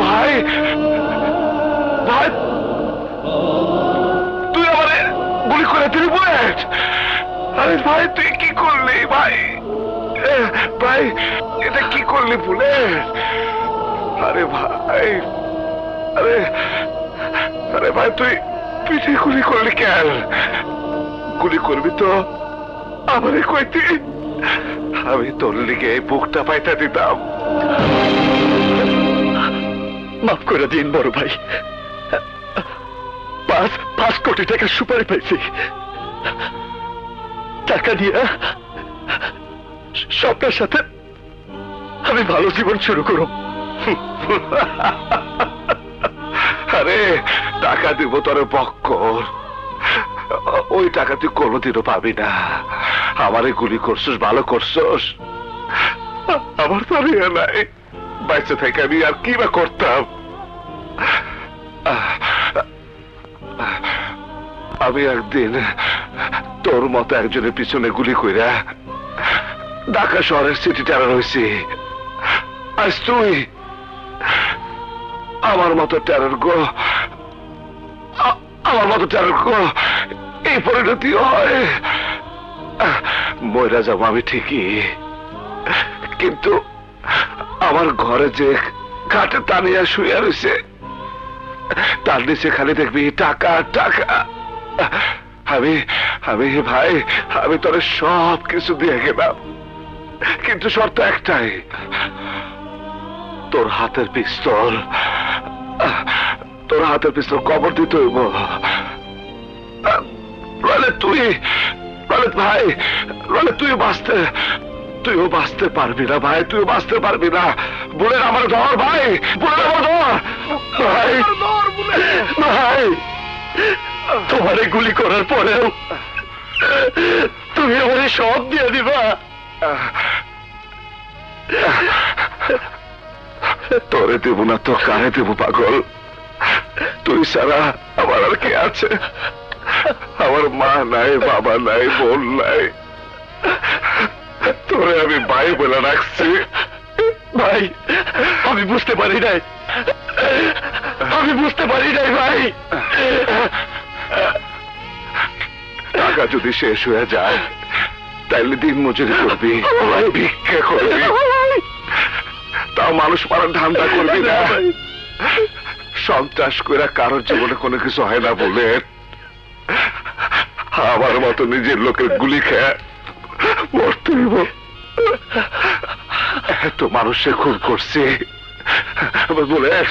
ভাই! ভাই! তুই আমার গুলি করে দিলি বয়েট আরে ভাই, তুই কি করলি ভাই? ভাই, এটা কি করলি বলে আরে ভাই! আরে আরে ভাই, তুই পিঠে গুলি করলি কেন? গুলি করবি তো? আমারে কইতি, আমি তোর লিগে বুকটা পাইতা দিতাম। মাফ করে দিন, বড় ভাই। পাঁচ পাঁচ কোটি টাকা সুপারি পাইছি টাকা দিয়ে স্বপ্নের সাথে আমি ভালো জীবন শুরু করব। আরে, টাকা দিব তোর বক্কর। ওই টাকা তুই কোনোদিনও পাবি না। আমারে গুলি করছস, ভালো করছস। আমার তো আর নাই। বাইসে থেকে আমি আর কি বা করতাম? আমি একদিন তোর মতো একজনের পিছনে গুলি কইরা ঢাকা শহরের সিটি টেরার হয়েছি আজ তুই আমার মতো টেরর গো আমার মতো টেরর গো, এই পরিণতি হয়। ময়রা যাব আমি ঠিকই। কিন্তু আমার ঘরে যে খাটে টানিয়া শুয়ে রয়েছে, তার নিচে খালি দেখবি টাকা টাকা। আমি আমি ভাই, আমি তোর সব কিছু দিয়ে গেলাম। কিন্তু শর্ত একটাই, তোর হাতের পিস্তল, তোর হাতের পিস্তল কবর দিতে হইব। তুই নইলে ভাই নইলে তুই বাঁচতে তুইও বাঁচতে পারবি না ভাই, তুইও বাঁচতে পারবি না। বলে আমার ধর ভাই বলে আমার ধর ভাই ভাই, তোমারে গুলি করার পরেও তুমি আমারে সব দিয়ে দিবা। তোরে দেব না তো কারে দেব, পাগল। তুই সারা আমার আর কে আছে? আমার মা নাই, বাবা নাই, বোন নাই। ভাই বলে রাখছি। ভাই, আমি বুঝতে পারি নাই। আমি বুঝতে পারি নাই, ভাই। টাকা যদি শেষ হয়ে যায়, তাইলে দিন মজুরি করবি ভিক্ষা করবি। তাও মানুষ মারার ধান্দা করবি না। সন্ত্রাস করে কারোর জীবনে কোনো কিছু হয় না বলে। আমার মতো নিজের লোকের গুলি খেয়ে মরতে। এত মানুষে খুন করছে। বুলেট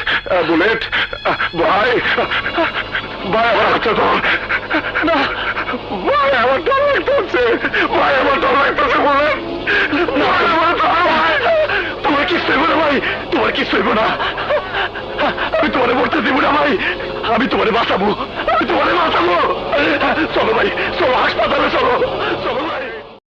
বুলেট ভাই ভাই আমার হাতটা ধর। না, ভাই আমার ডর লাগতেছে ভাই আমার ডর লাগতেছে বুলেট তোমার কি সইব না, ভাই। তোমার কি সইব না। আমি তোমারে মরতে দিব না, ভাই। আমি তোমারে বাঁচাবো। আমি তোমারে বাঁচাবো। চলো, ভাই, চলো, হাসপাতালে চলো। চলো